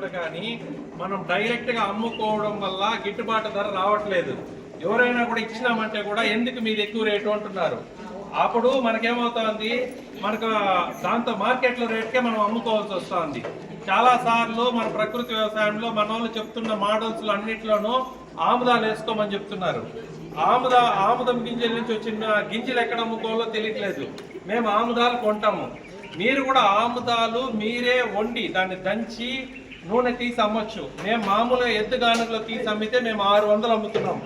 కూడా కానీ మనం డైరెక్ట్గా అమ్ముకోవడం వల్ల గిట్టుబాటు ధర రావట్లేదు. ఎవరైనా కూడా ఇచ్చినామంటే కూడా ఎందుకు మీరు ఎక్కువ రేటు అంటున్నారు? అప్పుడు మనకేమవుతుంది? మనకు దాంతో మార్కెట్లో రేట్కే మనం అమ్ముకోవాల్సి వస్తుంది. చాలా సార్లు మన ప్రకృతి వ్యవసాయంలో మన వాళ్ళు చెప్తున్న మోడల్స్ అన్నిట్లోనూ ఆముదాలు వేసుకోమని చెప్తున్నారు. ఆముద ఆముదం గింజల నుంచి వచ్చిన గింజలు ఎక్కడ అమ్ముకోవాలో తెలియట్లేదు. మేము ఆముదాలు కొంటాము. మీరు కూడా ఆముదాలు మీరే వండి దాన్ని దంచి నూనె తీసి అమ్మొచ్చు మేము మామూలుగా ఎద్దుగానుగలో తీసి అమ్మితే మేము ఆరు వందలు అమ్ముతున్నాం.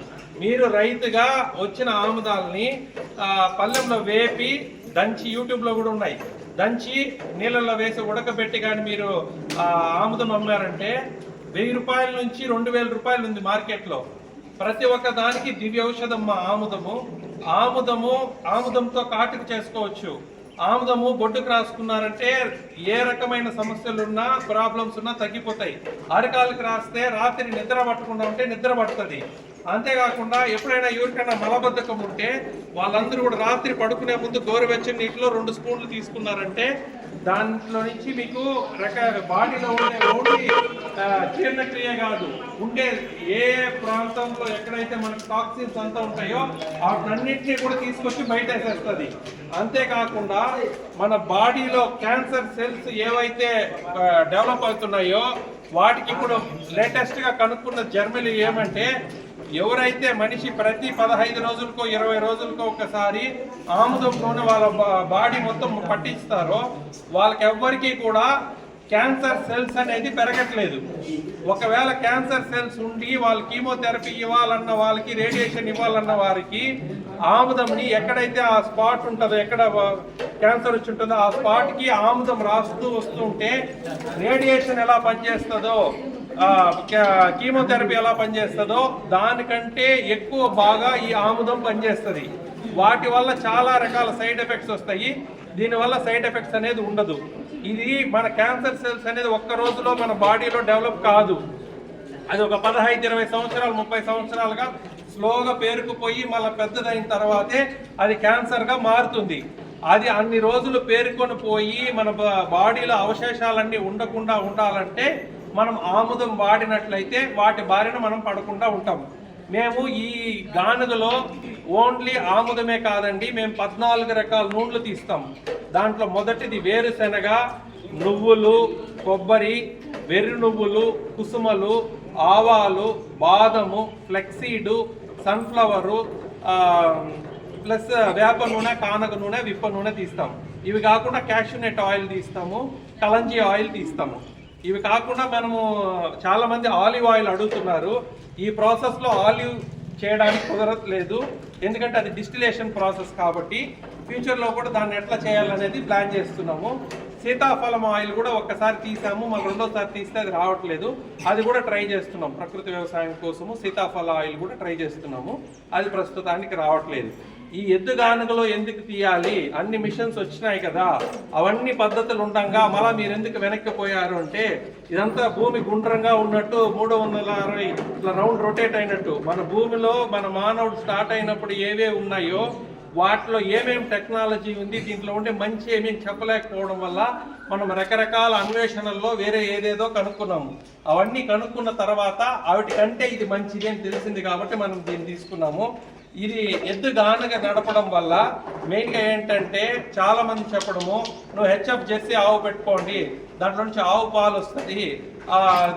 మీరు రైతుగా వచ్చిన ఆముదాలని పల్లెంలో పళ్ళెంలో వేపి దంచి యూట్యూబ్లో కూడా ఉన్నాయి. దంచి నీళ్ళల్లో వేసి ఉడకబెట్టి కానీ మీరు ఆముదం అమ్మారంటే వెయ్యి రూపాయల నుంచి రెండు వేల రూపాయలు ఉంది మార్కెట్లో. ప్రతి ఒక్క దానికి దివ్య ఔషధం మా ఆముదము. ఆముదము ఆముదంతో కాటుకు చేసుకోవచ్చు. ఆముదము బొడ్డుకు రాసుకున్నారంటే ఏ రకమైన సమస్యలు ఉన్నా ప్రాబ్లమ్స్ ఉన్నా తగ్గిపోతాయి. అరకాలకు రాస్తే రాత్రి నిద్ర పట్టకుండా ఉంటే నిద్ర పడుతుంది. అంతేకాకుండా ఎప్పుడైనా ఎవరికైనా మలబద్ధకం ఉంటే వాళ్ళందరూ కూడా రాత్రి పడుకునే ముందు గోరువెచ్చని నీటిలో రెండు స్పూన్లు తీసుకున్నారంటే దాంట్లో నుంచి మీకు రక బాడీలో ఉండే ఓన్లీ జీర్ణక్రియ కాదు. ఉండే ఏ ప్రాంతంలో ఎక్కడైతే మనకు టాక్సిన్స్ అంతా ఉంటాయో వాటినన్నింటినీ కూడా తీసుకొచ్చి బయట వేసేస్తుంది అంతేకాకుండా మన బాడీలో క్యాన్సర్ సెల్స్ ఏవైతే డెవలప్ అవుతున్నాయో వాటికి ఇప్పుడు లేటెస్ట్గా కనుక్కున్న జర్మనీ ఏమంటే ఎవరైతే మనిషి ప్రతి పదహైదు రోజులకో ఇరవై రోజులకో ఒకసారి ఆముదం నూనె వాళ్ళ బాడీ మొత్తం పట్టిస్తారో వాళ్ళకెవ్వరికీ కూడా క్యాన్సర్ సెల్స్ అనేది పెరగట్లేదు. ఒకవేళ క్యాన్సర్ సెల్స్ ఉండి వాళ్ళు కీమోథెరపీ ఇవ్వాలన్న వాళ్ళకి రేడియేషన్ ఇవ్వాలన్న వారికి ఆముదంని ఎక్కడైతే ఆ స్పాట్ ఉంటుందో ఎక్కడ క్యాన్సర్ వచ్చి ఉంటుందో ఆ స్పాట్కి ఆముదం రాస్తూ వస్తూ ఉంటే రేడియేషన్ ఎలా పనిచేస్తుందో కీమోథెరపీ ఎలా పనిచేస్తుందో దానికంటే ఎక్కువ బాగా ఈ ఆముదం పనిచేస్తుంది. వాటి వల్ల చాలా రకాల సైడ్ ఎఫెక్ట్స్ వస్తాయి. దీనివల్ల సైడ్ ఎఫెక్ట్స్ అనేది ఉండదు. ఇది మన క్యాన్సర్ సెల్స్ అనేది ఒక్క రోజులో మన బాడీలో డెవలప్ కాదు. అది ఒక పదహైదు ఇరవై సంవత్సరాలు ముప్పై సంవత్సరాలుగా స్లోగా పేరుకుపోయి మళ్ళీ పెద్దదైన తర్వాతే అది క్యాన్సర్గా మారుతుంది. అది అన్ని రోజులు పేరుకొని పోయి మన బాడీలో అవశేషాలన్నీ ఉండకుండా ఉండాలంటే మనం ఆముదం వాడినట్లయితే వాటి బారిన మనం పడకుండా ఉంటాం. మేము ఈ గానుగలో ఓన్లీ ఆముదమే కాదండి మేము పద్నాలుగు రకాల నూనెలు తీస్తాం. దాంట్లో మొదటిది వేరుశెనగ నువ్వులు కొబ్బరి వెర్రి నువ్వులు కుసుమలు ఆవాలు బాదము ఫ్లెక్సీడు సన్ఫ్లవరు ప్లస్ వేప నూనె కానక నూనె విప్ప నూనె తీస్తాము ఇవి కాకుండా క్యాషూనెట్ ఆయిల్ తీస్తాము కలంజీ ఆయిల్ తీస్తాము. ఇవి కాకుండా మనము చాలామంది ఆలివ్ ఆయిల్ అడుగుతున్నారు. ఈ ప్రాసెస్లో ఆలివ్ చేయడానికి కుదరట్లేదు. ఎందుకంటే అది డిస్టిలేషన్ ప్రాసెస్ కాబట్టి ఫ్యూచర్లో కూడా దాన్ని ఎట్లా చేయాలనేది ప్లాన్ చేస్తున్నాము. సీతాఫలం ఆయిల్ కూడా ఒక్కసారి తీసాము. మళ్ళీ రెండోసారి తీస్తే అది రావట్లేదు. అది కూడా ట్రై చేస్తున్నాం. ప్రకృతి వ్యవసాయం కోసము సీతాఫల ఆయిల్ కూడా ట్రై చేస్తున్నాము. అది ప్రస్తుతానికి రావట్లేదు. ఈ ఎద్దు గానుగలో ఎందుకు తీయాలి? అన్ని మిషన్స్ వచ్చినాయి కదా. అవన్నీ పద్ధతులు ఉండంగా మళ్ళా మీరు ఎందుకు వెనక్కి పోయారు అంటే ఇదంతా భూమి గుండ్రంగా ఉన్నట్టు మూడు వందల అరవై ఇట్లా రౌండ్ రొటేట్ అయినట్టు. మన భూమిలో మన మానవుడు స్టార్ట్ అయినప్పుడు ఏవే ఉన్నాయో వాటిలో ఏమేమి టెక్నాలజీ ఉంది దీంట్లో ఉండే మంచి ఏమేమి చెప్పలేకపోవడం వల్ల మనం రకరకాల అన్వేషణల్లో వేరే ఏదేదో కనుక్కున్నాము. అవన్నీ కనుక్కున్న తర్వాత వాటి కంటే ఇది మంచిది అని తెలిసింది కాబట్టి మనం దీన్ని తీసుకున్నాము. ఇది ఎద్దుగానగా నడపడం వల్ల మెయిన్గా ఏంటంటే చాలా మంది చెప్పడము నువ్వు హెచ్ఎఫ్ జెర్సీ ఆవు పెట్టుకోండి దాంట్లో నుంచి ఆవు పాలు వస్తుంది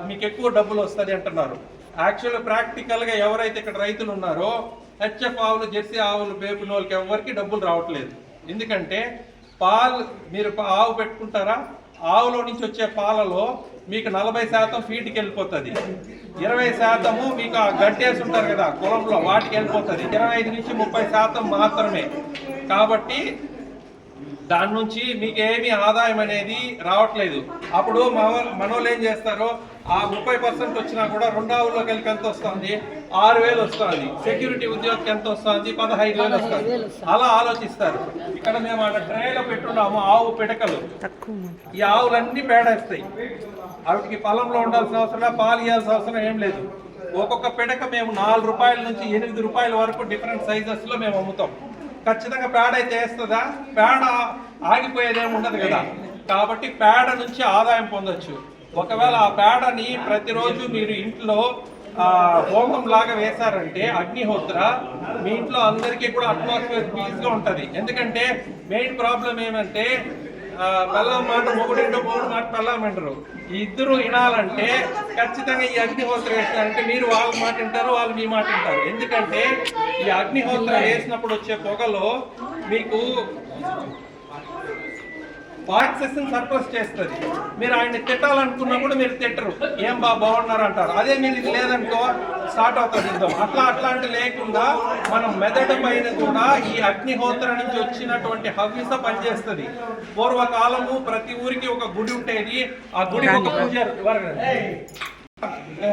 మీకు ఎక్కువ డబ్బులు వస్తుంది అంటున్నారు. యాక్చువల్ ప్రాక్టికల్గా ఎవరైతే ఇక్కడ రైతులు ఉన్నారో హెచ్ఎఫ్ ఆవులు జెర్సీ ఆవులు పేపిన వాళ్ళకి ఎవరికి డబ్బులు రావట్లేదు. ఎందుకంటే పాలు మీరు ఆవు పెట్టుకుంటారా? ఆవులో నుంచి వచ్చే పాలలో మీకు నలభై శాతం ఫీడ్కి వెళ్ళిపోతుంది ఇరవై శాతము మీకు ఆ గడ్డేసి ఉంటారు కదా కులంలో వాటికి వెళ్ళిపోతుంది ఇరవై ఐదు నుంచి ముప్పై శాతం మాత్రమే. కాబట్టి దాని నుంచి మీకు ఏమీ ఆదాయం అనేది రావట్లేదు. అప్పుడు మన- మనోళ్ళు ఏం చేస్తారు ఆ ముప్పై పర్సెంట్ వచ్చినా కూడా రెండావుల్లోకి వెళ్ళి ఎంత వస్తుంది? ఆరు వేలు వస్తుంది. సెక్యూరిటీ ఉద్యోగికి ఎంత వస్తుంది? పదహైదు వేలు వస్తుంది. అలా ఆలోచిస్తారు. ఇక్కడ మేము అక్కడ ట్రేలో పెట్టున్నాము ఆవు పిడకలు. ఈ ఆవులన్నీ పేడేస్తాయి. వాటికి పొలంలో ఉండాల్సిన అవసరం పాలు ఇవ్వాల్సిన అవసరం ఏం లేదు. ఒక్కొక్క పిడక మేము నాలుగు రూపాయల నుంచి ఎనిమిది రూపాయల వరకు డిఫరెంట్ సైజెస్లో మేము అమ్ముతాం. ఖచ్చితంగా పేడ అయితే వేస్తుందా? పేడ ఆగిపోయేదేమి ఉండదు కదా. కాబట్టి పేడ నుంచి ఆదాయం పొందొచ్చు. ఒకవేళ ఆ పేడని ప్రతిరోజు మీరు ఇంట్లో హోమం లాగా వేశారంటే అగ్నిహోత్ర మీ ఇంట్లో అందరికీ కూడా అట్మాస్ఫియర్ పీస్గా ఉంటుంది. ఎందుకంటే మెయిన్ ప్రాబ్లం ఏమంటే పెళ్ళాం మాట మొగుడింటో మూడు మాట పెళ్ళాం అంటారు. ఇద్దరు వినాలంటే ఖచ్చితంగా ఈ అగ్నిహోత్ర వేసినారంటే మీరు వాళ్ళ మాట వింటారు వాళ్ళు మీ మాట వింటారు. ఎందుకంటే ఈ అగ్నిహోత్ర వేసినప్పుడు వచ్చే పొగలో మీకు పార్ట్సెస్ సర్ప్లస్ చేస్తుంది. మీరు ఆయన్ని తిట్టాలనుకున్నా కూడా మీరు తిట్టరు. ఏం బా బాగున్నారు అంటారు. అదే మీరు ఇది లేదనుకో స్టార్ట్ అవుతుంది యుద్ధం. అట్లా అట్లాంటి లేకుండా మనం మెదడు పైన కూడా ఈ అగ్నిహోత్ర నుంచి వచ్చినటువంటి హవ్యస పనిచేస్తుంది. పూర్వకాలము ప్రతి ఊరికి ఒక గుడి ఉండేది. ఆ గుడికి ఒక పూజారి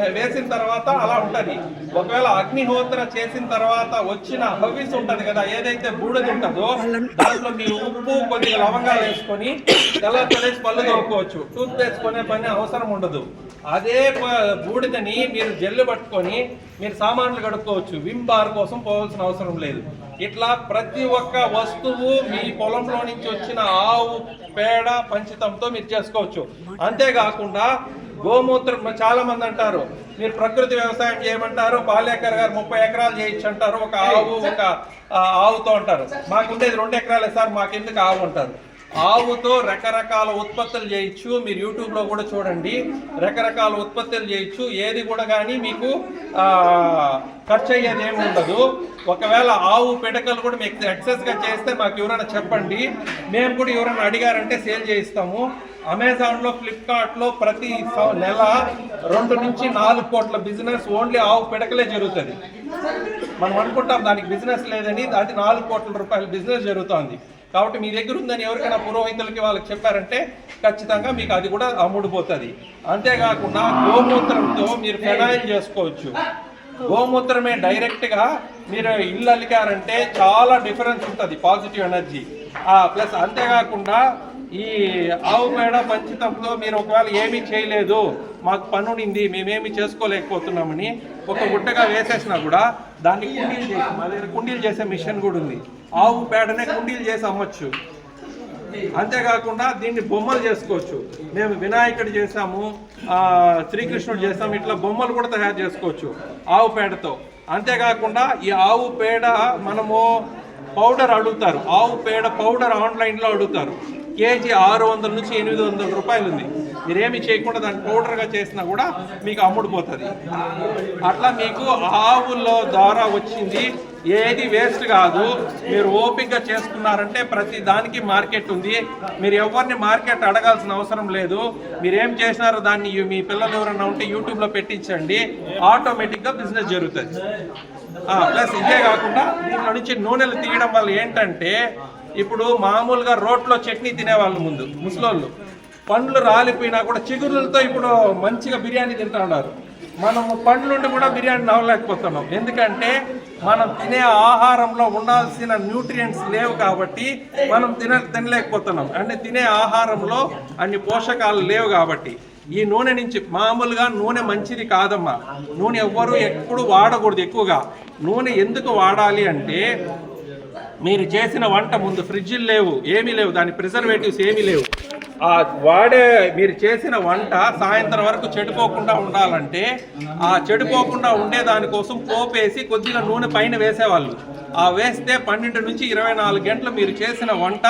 వేసిన తర్వాత అలా ఉంటది. ఒకవేళ అగ్నిహోత్ర చేసిన తర్వాత వచ్చిన హవిస్ ఉంటది కదా ఏదైతే బూడిద ఉంటుందో దాంట్లో మీరు ఉప్పు కొద్దిగా లవంగాలు వేసుకొని తెల్లసి పళ్ళు తోముకోవచ్చు. టూత్ పేస్ట్ కొనే పని అవసరం ఉండదు. అదే ప- బూడిదని మీరు జల్లు పట్టుకొని మీరు సామాన్లు కడుక్కోవచ్చు. విమ్ బార్ కోసం పోవాల్సిన అవసరం లేదు. ఇట్లా ప్రతి ఒక్క వస్తువు మీ పొలంలో నుంచి వచ్చిన ఆవు పేడ పంచితంతో మీరు చేసుకోవచ్చు. అంతేకాకుండా గోమూత్రం చాలా మంది అంటారు. మీరు ప్రకృతి వ్యవసాయం చేయమంటారు పాలేకర్ గారు ముప్పై ఎకరాలు చేయొచ్చు అంటారు ఒక ఆవు ఒక ఆవుతో అంటారు. మాకు ఉండేది రెండు ఎకరాలే సార్ మాకెందుకు ఆవు అంటారు? ఆవుతో రకరకాల ఉత్పత్తులు చేయొచ్చు మీరు యూట్యూబ్లో కూడా చూడండి. రకరకాల ఉత్పత్తులు చేయొచ్చు ఏది కూడా కానీ మీకు ఖర్చు అయ్యేది ఏమి ఉండదు. ఒకవేళ ఆవు పిడకలు కూడా మీకు ఎక్సెస్గా చేస్తే మాకు ఎవరైనా చెప్పండి. మేము కూడా ఎవరైనా అడిగారంటే సేల్ చేయిస్తాము. అమెజాన్లో ఫ్లిప్కార్ట్లో ప్రతి నెల రెండు నుంచి నాలుగు కోట్ల బిజినెస్ ఓన్లీ ఆవు పిడకలే జరుగుతుంది. మనం అనుకుంటాం దానికి బిజినెస్ లేదని అది నాలుగు కోట్ల రూపాయల బిజినెస్ జరుగుతోంది. కాబట్టి మీ దగ్గర ఉందని ఎవరికైనా పురోహితులకి వాళ్ళకి చెప్పారంటే ఖచ్చితంగా మీకు అది కూడా అమ్ముడుపోతుంది. అంతేకాకుండా గోమూత్రంతో మీరు ఫెనాయిల్ చేసుకోవచ్చు. గోమూత్రమే డైరెక్ట్గా మీరు ఇల్లు అలికారంటే చాలా డిఫరెన్స్ ఉంటుంది పాజిటివ్ ఎనర్జీ. ప్లస్ అంతేకాకుండా ఈ ఆవు పేడ పంచితంలో మీరు ఒకవేళ ఏమీ చేయలేదు మాకు పనుండింది మేమేమి చేసుకోలేకపోతున్నామని ఒక గుట్టగా వేసేసినా కూడా దాన్ని కుండీలు చేసి మా దగ్గర కుండీలు చేసే మిషన్ కూడా ఉంది. ఆవు పేడనే కుండీలు చేసి అమ్మచ్చు. అంతేకాకుండా దీన్ని బొమ్మలు చేసుకోవచ్చు. మేము వినాయకుడు చేసాము శ్రీకృష్ణుడు చేసాము ఇట్లా బొమ్మలు కూడా తయారు చేసుకోవచ్చు ఆవు పేడతో. అంతేకాకుండా ఈ ఆవు పేడ మనము పౌడర్ అడుగుతారు. ఆవు పేడ పౌడర్ ఆన్లైన్లో అడుగుతారు. కేజీ ఆరు వందల నుంచి ఎనిమిది వందల రూపాయలు ఉంది. మీరేమి చేయకుండా దాన్ని పౌడర్గా చేసినా కూడా మీకు అమ్ముడుపోతుంది అట్లా మీకు ఆవుల్లో ద్వారా వచ్చింది. ఏది వేస్ట్ కాదు. మీరు ఓపిక్గా చేసుకున్నారంటే ప్రతి దానికి మార్కెట్ ఉంది. మీరు ఎవరిని మార్కెట్ అడగాల్సిన అవసరం లేదు. మీరు ఏం చేసినారో దాన్ని మీ పిల్లలు ఎవరైనా ఉంటే యూట్యూబ్లో పెట్టించండి. ఆటోమేటిక్గా బిజినెస్ జరుగుతుంది. ప్లస్ ఇదే కాకుండా దీంట్లో నుంచి నూనెలు తీయడం వల్ల ఏంటంటే ఇప్పుడు మామూలుగా రోడ్లో చట్నీ తినేవాళ్ళు ముందు ముసలోళ్ళు. పండ్లు రాలిపోయినా కూడా చిగురులతో ఇప్పుడు మంచిగా బిర్యానీ తింటా ఉన్నారు. మనము పండ్లుండి కూడా బిర్యానీ నవ్వలేకపోతున్నాం. ఎందుకంటే మనం తినే ఆహారంలో ఉండాల్సిన న్యూట్రియంట్స్ లేవు కాబట్టి మనం తిన తినలేకపోతున్నాం. అంటే తినే ఆహారంలో అన్ని పోషకాలు లేవు కాబట్టి. ఈ నూనె నుంచి మామూలుగా నూనె మంచిది కాదమ్మా. నూనె ఎవ్వరూ ఎప్పుడు వాడకూడదు ఎక్కువగా. నూనె ఎందుకు వాడాలి అంటే మీరు చేసిన వంట ముందు ఫ్రిడ్జిలు లేవు ఏమీ లేవు దాని ప్రిజర్వేటివ్స్ ఏమీ లేవు. ఆ వాడే మీరు చేసిన వంట సాయంత్రం వరకు చెడిపోకుండా ఉండాలంటే ఆ చెడిపోకుండా ఉండే దానికోసం పోపేసి కొద్దిగా నూనె పైన వేసేవాళ్ళు. ఆ వేస్తే పన్నెండు నుంచి ఇరవై నాలుగు గంటలు మీరు చేసిన వంట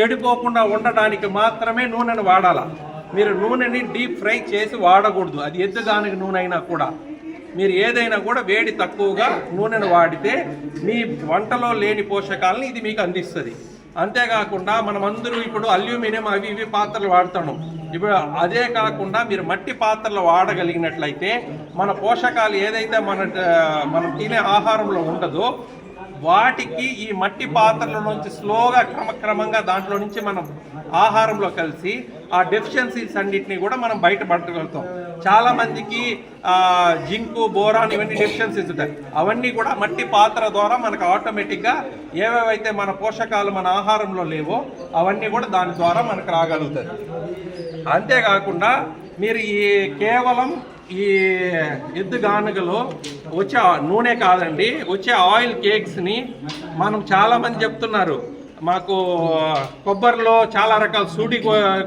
చెడిపోకుండా ఉండడానికి మాత్రమే నూనెను వాడాలా. మీరు నూనెని డీప్ ఫ్రై చేసి వాడకూడదు. అది ఎద్దు దానికి నూనె అయినా కూడా. మీరు ఏదైనా కూడా వేడి తక్కువగా నూనెను వాడితే మీ వంటలో లేని పోషకాలను ఇది మీకు అందిస్తుంది. అంతేకాకుండా మనమందరూ ఇప్పుడు అల్యూమినియం అవి ఇవి పాత్రలు వాడుతున్నాం ఇప్పుడు అదే కాకుండా మీరు మట్టి పాత్రలు వాడగలిగినట్లయితే మన పోషకాలు ఏదైతే మన మనం తినే ఆహారంలో ఉండదో వాటికి ఈ మట్టి పాత్రల నుంచి స్లోగా క్రమక్రమంగా దాంట్లో నుంచి మనం ఆహారంలో కలిసి ఆ డెఫిషియన్సీస్ అన్నింటినీ కూడా మనం బయటపడగలుగుతాం. చాలా మందికి జింకు బోరాన్ ఇవన్నీ డెఫిషియన్సీస్ ఉంటాయి. అవన్నీ కూడా మట్టి పాత్ర ద్వారా మనకు ఆటోమేటిక్గా ఏవేవైతే మన పోషకాలు మన ఆహారంలో లేవో అవన్నీ కూడా దాని ద్వారా మనకు రాగలుగుతుంది అంతేకాకుండా మీరు ఈ కేవలం ఈ ఎద్దు గానుగలో వచ్చే నూనె కాదండి వచ్చే ఆయిల్ కేక్స్ని మనం చాలామంది చెప్తున్నారు. మాకు కొబ్బరిలో చాలా రకాల సూటి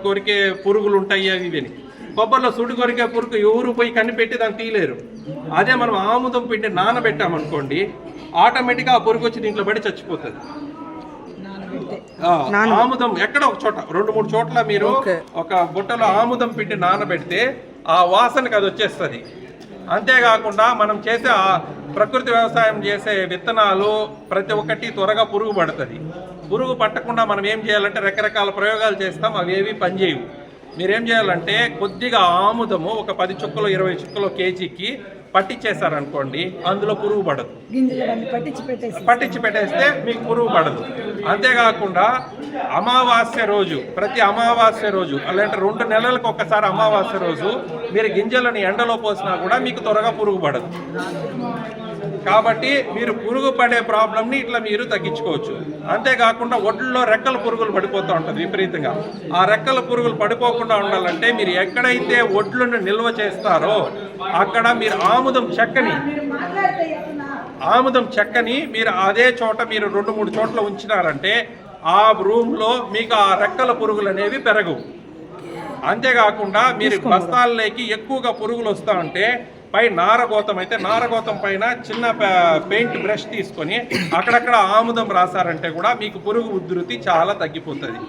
కొరికే పురుగులు ఉంటాయి అవి ఇవి కొబ్బరిలో సుడి కొరికే పురుగు ఎవరు పోయి కనిపెట్టి దాన్ని తీయలేరు. అదే మనం ఆముదం పిండి నానబెట్టామనుకోండి ఆటోమేటిక్గా ఆ పురుగు వచ్చి దీంట్లో పడి చచ్చిపోతుంది. ఆముదం ఎక్కడ ఒక చోట రెండు మూడు చోట్ల మీరు ఒక బుట్టలో ఆముదం పిండి నానబెడితే ఆ వాసనకి అది వచ్చేస్తుంది. అంతేకాకుండా మనం చేసే ప్రకృతి వ్యవసాయం చేసే విత్తనాలు ప్రతి ఒక్కటి త్వరగా పురుగు పడుతుంది. పురుగు పట్టకుండా మనం ఏం చేయాలంటే రకరకాల ప్రయోగాలు చేస్తాం అవి ఏవి పనిచేయవు. మీరేం చేయాలంటే కొద్దిగా ఆముదము ఒక పది చుక్కలు ఇరవై చుక్కలు కేజీకి పట్టించేశారనుకోండి అందులో పురుగు పడదు. పట్టించి పెట్టేస్తే మీకు పురుగు పడదు. అంతేకాకుండా అమావాస్య రోజు ప్రతి అమావాస్య రోజు అలాంటి రెండు నెలలకు ఒక్కసారి అమావాస్య రోజు మీరు గింజలను ఎండలో పోసినా కూడా మీకు త్వరగా పురుగు పడదు. కాబట్టి మీరు పురుగు పడే ప్రాబ్లంని ఇట్లా మీరు తగ్గించుకోవచ్చు. అంతేకాకుండా ఒడ్లలో రెక్కల పురుగులు పడిపోతూ ఉంటుంది విపరీతంగా. ఆ రెక్కల పురుగులు పడిపోకుండా ఉండాలంటే మీరు ఎక్కడైతే ఒడ్లను నిల్వ చేస్తారో అక్కడ మీరు ఆముదం చెక్కని ఆముదం చెక్కని మీరు అదే చోట మీరు రెండు మూడు చోట్ల ఉంచినారంటే ఆ రూమ్లో మీకు ఆ రెక్కల పురుగులు అనేవి పెరగవు. అంతేకాకుండా మీరు బస్తాల్లోకి ఎక్కువగా పురుగులు వస్తూ ఉంటే పై నారగోతం అయితే నారగోతం పైన చిన్న పెయింట్ బ్రష్ తీసుకొని అక్కడక్కడ ఆముదం రాసారంటే కూడా మీకు పురుగు ఉధృతి చాలా తగ్గిపోతుంది.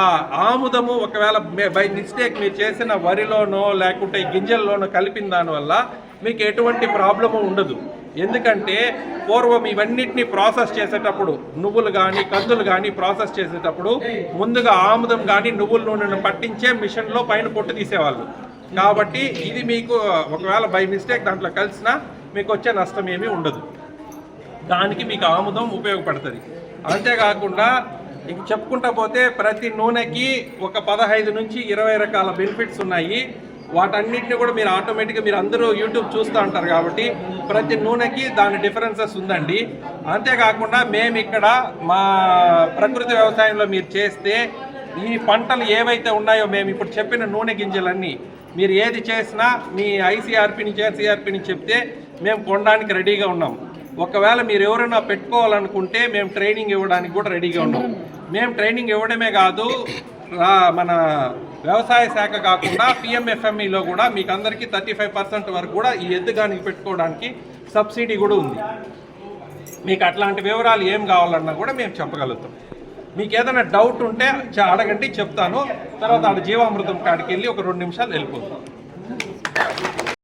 ఆ ఆముదము ఒకవేళ బై మిస్టేక్ మీరు చేసిన వరిలోనో లేకుంటే గింజల్లోనో కలిపిన దానివల్ల మీకు ఎటువంటి ప్రాబ్లము ఉండదు. ఎందుకంటే పూర్వం ఇవన్నిటిని ప్రాసెస్ చేసేటప్పుడు నువ్వులు కానీ కందులు కానీ ప్రాసెస్ చేసేటప్పుడు ముందుగా ఆముదం కానీ నువ్వుల నూనెను పట్టించే మిషన్లో పైన పొట్టు తీసేవాళ్ళు. కాబట్టి ఇది మీకు ఒకవేళ బై మిస్టేక్ దాంట్లో కలిసినా మీకు వచ్చే నష్టం ఏమీ ఉండదు. దానికి మీకు ఆముదం ఉపయోగపడుతుంది. అంతేకాకుండా ఇక చెప్పుకుంటా పోతే ప్రతి నూనెకి ఒక పదహైదు నుంచి ఇరవై రకాల బెనిఫిట్స్ ఉన్నాయి. వాటన్నిటిని కూడా మీరు ఆటోమేటిక్గా మీరు అందరూ యూట్యూబ్ చూస్తూ ఉంటారు కాబట్టి ప్రతి నూనెకి దాని డిఫరెన్సెస్ ఉందండి. అంతేకాకుండా మేము ఇక్కడ మా ప్రకృతి వ్యవసాయంలో మీరు చేస్తే ఈ పంటలు ఏవైతే ఉన్నాయో మేము ఇప్పుడు చెప్పిన నూనె గింజలన్నీ మీరు ఏది చేసినా మీ ఐసీఆర్పీని జేసీఆర్పీని చెప్తే మేము కొనడానికి రెడీగా ఉన్నాం. ఒకవేళ మీరు ఎవరైనా పెట్టుకోవాలనుకుంటే మేము ట్రైనింగ్ ఇవ్వడానికి కూడా రెడీగా ఉన్నాం. మేము ట్రైనింగ్ ఇవ్వడమే కాదు మన వ్యవసాయ శాఖ కాకుండా పిఎంఎఫ్ఎంఈలో కూడా మీకు అందరికీ థర్టీ ఫైవ్ పర్సెంట్ వరకు కూడా ఈ ఎద్దుగానికి పెట్టుకోవడానికి సబ్సిడీ కూడా ఉంది. మీకు అట్లాంటి వివరాలు ఏం కావాలన్నా కూడా మేము చెప్పగలుగుతాం. మీకు ఏదైనా డౌట్ ఉంటే అడగండి చెప్తాను. తర్వాత ఆడ జీవామృతం కాడికి వెళ్ళి ఒక రెండు నిమిషాలు వెళ్ళిపోతాం.